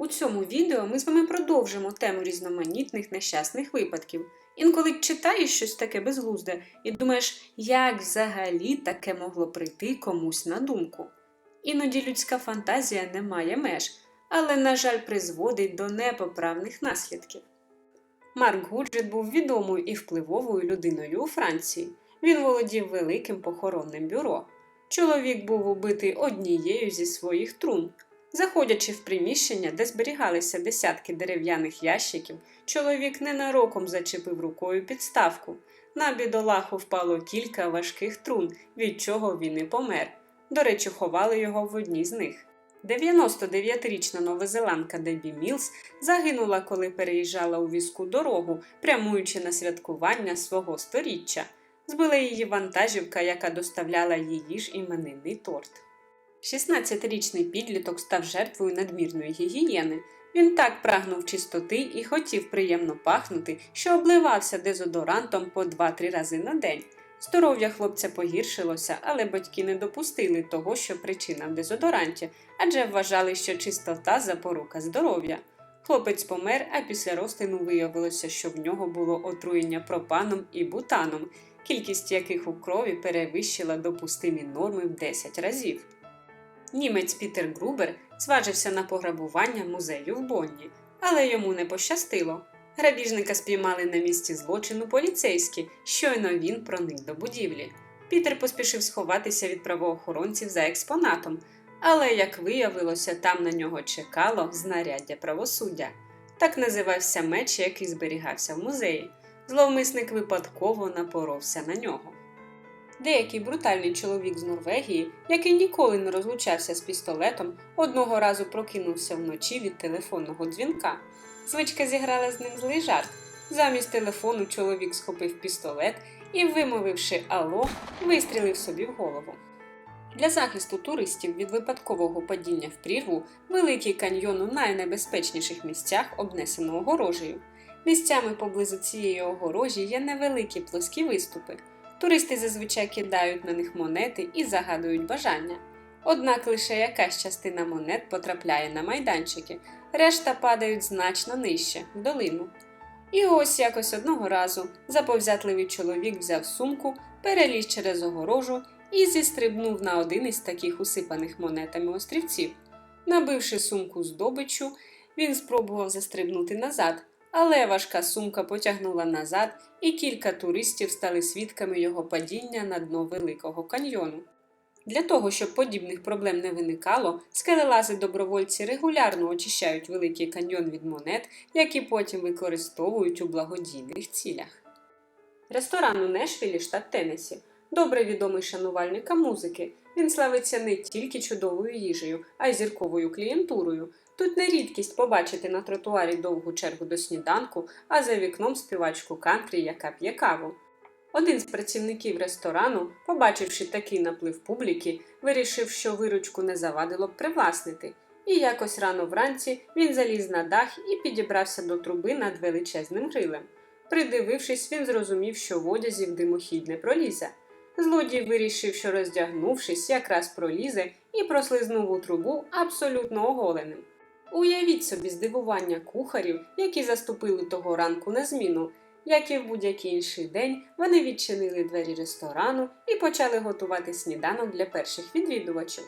У цьому відео ми з вами продовжимо тему різноманітних нещасних випадків. Інколи читаєш щось таке безглузде і думаєш, як взагалі таке могло прийти комусь на думку. Іноді людська фантазія не має меж, але, на жаль, призводить до непоправних наслідків. Марк Гуджет був відомою і впливовою людиною у Франції. Він володів великим похоронним бюро. Чоловік був убитий однією зі своїх трун. Заходячи в приміщення, де зберігалися десятки дерев'яних ящиків, чоловік ненароком зачепив рукою підставку. На бідолаху впало кілька важких трун, від чого він і помер. До речі, ховали його в одній з них. 99-річна новозеландка Дебі Мілс загинула, коли переїжджала у візку дорогу, прямуючи на святкування свого сторіччя. Збила її вантажівка, яка доставляла її ж іменинний торт. 16-річний підліток став жертвою надмірної гігієни. Він так прагнув чистоти і хотів приємно пахнути, що обливався дезодорантом по 2-3 рази на день. Здоров'я хлопця погіршилося, але батьки не допустили того, що причина в дезодоранті, адже вважали, що чистота запорука здоров'я. Хлопець помер, а після розтину виявилося, що в нього було отруєння пропаном і бутаном, кількість яких у крові перевищила допустимі норми в 10 разів. Німець Пітер Грубер зважився на пограбування музею в Бонні, але йому не пощастило. Грабіжника спіймали на місці злочину поліцейські, щойно він проник до будівлі. Пітер поспішив сховатися від правоохоронців за експонатом, але, як виявилося, там на нього чекало знаряддя правосуддя. Так називався меч, який зберігався в музеї. Зловмисник випадково напоровся на нього. Деякий брутальний чоловік з Норвегії, який ніколи не розлучався з пістолетом, одного разу прокинувся вночі від телефонного дзвінка. Звичка зіграла з ним злий жарт. Замість телефону чоловік схопив пістолет і, вимовивши ало, вистрілив собі в голову. Для захисту туристів від випадкового падіння в прірву Великий каньйон у найнебезпечніших місцях обнесено огорожею. Місцями поблизу цієї огорожі є невеликі плоскі виступи. Туристи зазвичай кидають на них монети і загадують бажання. Однак лише якась частина монет потрапляє на майданчики, решта падають значно нижче, в долину. І ось якось одного разу заповзятливий чоловік взяв сумку, переліз через огорожу і зістрибнув на один із таких усипаних монетами острівців. Набивши сумку здобичу, він спробував застрибнути назад, але важка сумка потягнула назад, і кілька туристів стали свідками його падіння на дно Великого каньйону. Для того, щоб подібних проблем не виникало, скелелази добровольці регулярно очищають Великий каньйон від монет, які потім використовують у благодійних цілях. Ресторан у Нешвілі, штат Теннессі, добре відомий шанувальникам музики. Він славиться не тільки чудовою їжею, а й зірковою клієнтурою. Тут не рідкість побачити на тротуарі довгу чергу до сніданку, а за вікном співачку кантрі, яка п'є каву. Один з працівників ресторану, побачивши такий наплив публіки, вирішив, що виручку не завадило б привласнити, і якось рано вранці він заліз на дах і підібрався до труби над величезним грилем. Придивившись, він зрозумів, що в одязі в димохід не пролізе. Злодій вирішив, що роздягнувшись, якраз пролізе і прослизнув у трубу абсолютно оголеним. Уявіть собі здивування кухарів, які заступили того ранку на зміну. Як і в будь-який інший день, вони відчинили двері ресторану і почали готувати сніданок для перших відвідувачів.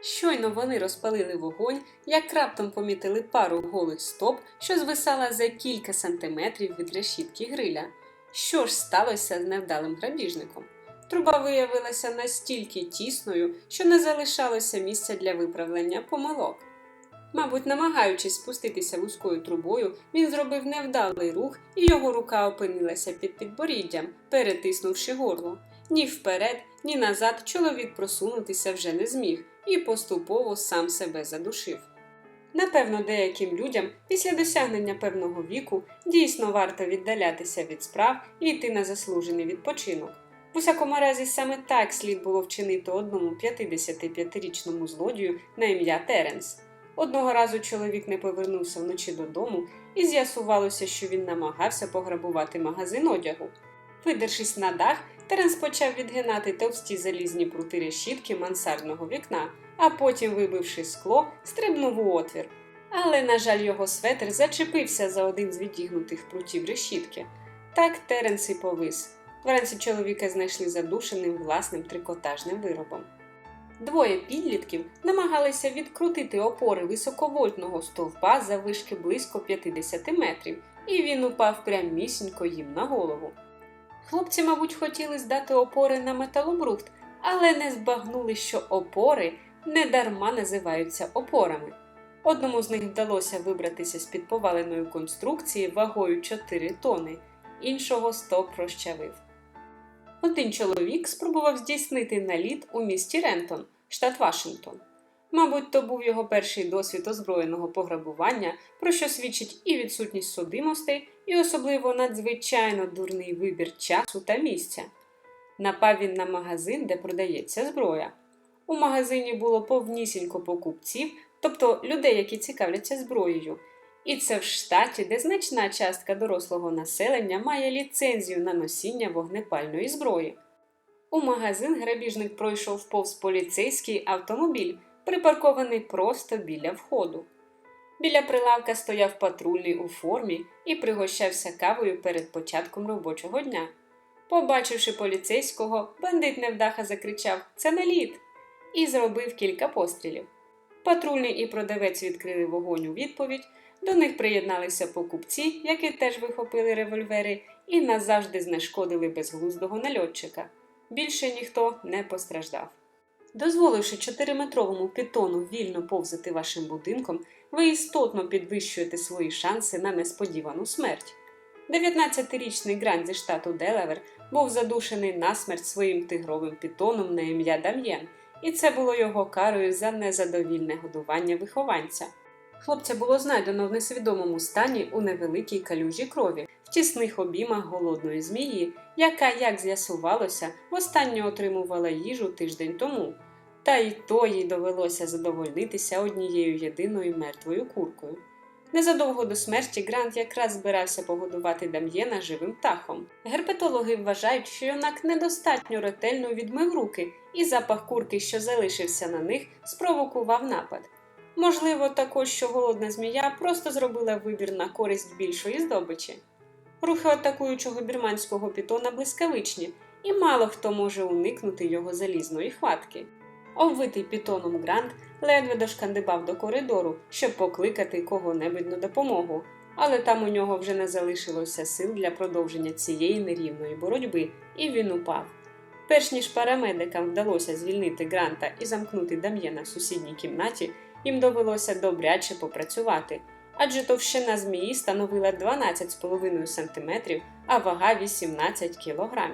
Щойно вони розпалили вогонь, як раптом помітили пару голих стоп, що звисала за кілька сантиметрів від решітки гриля. Що ж сталося з невдалим грабіжником? Труба виявилася настільки тісною, що не залишалося місця для виправлення помилок. Мабуть, намагаючись спуститися вузькою трубою, він зробив невдалий рух, і його рука опинилася під підборіддям, перетиснувши горло. Ні вперед, ні назад чоловік просунутися вже не зміг і поступово сам себе задушив. Напевно, деяким людям після досягнення певного віку дійсно варто віддалятися від справ і йти на заслужений відпочинок. В усякому разі, саме так слід було вчинити одному 55-річному злодію на ім'я Теренс. Одного разу чоловік не повернувся вночі додому, і з'ясувалося, що він намагався пограбувати магазин одягу. Видершись на дах, Теренс почав відгинати товсті залізні прути решітки мансардного вікна, а потім, вибивши скло, стрибнув у отвір. Але, на жаль, його светр зачепився за один з відігнутих прутів решітки. Так Теренс і повис. Вранці чоловіка знайшли задушеним власним трикотажним виробом. Двоє підлітків намагалися відкрутити опори високовольтного стовпа за вишки близько 50 метрів, і він упав прямісінько їм на голову. Хлопці, мабуть, хотіли здати опори на металобрухт, але не збагнули, що опори недарма називаються опорами. Одному з них вдалося вибратися з під поваленої конструкції вагою 4 тони, іншого стоп розчавив. Один чоловік спробував здійснити наліт у місті Рентон, штат Вашингтон. Мабуть, то був його перший досвід озброєного пограбування, про що свідчить і відсутність судимостей, і особливо надзвичайно дурний вибір часу та місця. Напав він на магазин, де продається зброя. У магазині було повнісінько покупців, тобто людей, які цікавляться зброєю. І це в штаті, де значна частка дорослого населення має ліцензію на носіння вогнепальної зброї. У магазин грабіжник пройшов повз поліцейський автомобіль, припаркований просто біля входу. Біля прилавка стояв патрульний у формі і пригощався кавою перед початком робочого дня. Побачивши поліцейського, бандит невдаха закричав Це наліт! і зробив кілька пострілів. Патрульний і продавець відкрили вогонь у відповідь. До них приєдналися покупці, які теж вихопили револьвери, і назавжди знешкодили безглуздого нальотчика. Більше ніхто не постраждав. Дозволивши чотириметровому питону вільно повзати вашим будинком, ви істотно підвищуєте свої шанси на несподівану смерть. 19-річний грант зі штату Делавер був задушений насмерть своїм тигровим питоном на ім'я Дам'єн, і це було його карою за незадовільне годування вихованця. Хлопця було знайдено в несвідомому стані у невеликій калюжі крові, в тісних обіймах голодної змії, яка, як з'ясувалося, востаннє отримувала їжу тиждень тому. Та й то їй довелося задовольнитися однією єдиною мертвою куркою. Незадовго до смерті Грант якраз збирався погодувати Дам'єна живим птахом. Герпетологи вважають, що юнак недостатньо ретельно відмив руки, і запах курки, що залишився на них, спровокував напад. Можливо, також, що голодна змія просто зробила вибір на користь більшої здобичі. Рухи атакуючого бірманського пітона блискавичні, і мало хто може уникнути його залізної хватки. Обвитий пітоном Грант ледве дошкандибав до коридору, щоб покликати кого-небудь на допомогу, але там у нього вже не залишилося сил для продовження цієї нерівної боротьби, і він упав. Перш ніж парамедикам вдалося звільнити Гранта і замкнути Дам'єна в сусідній кімнаті, їм довелося добряче попрацювати, адже товщина змії становила 12,5 см, а вага 18 кг.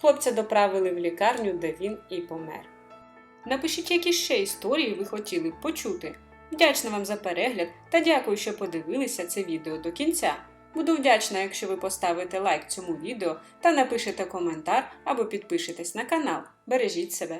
Хлопця доправили в лікарню, де він і помер. Напишіть, які ще історії ви хотіли б почути. Вдячна вам за перегляд та дякую, що подивилися це відео до кінця. Буду вдячна, якщо ви поставите лайк цьому відео та напишете коментар або підпишетесь на канал. Бережіть себе!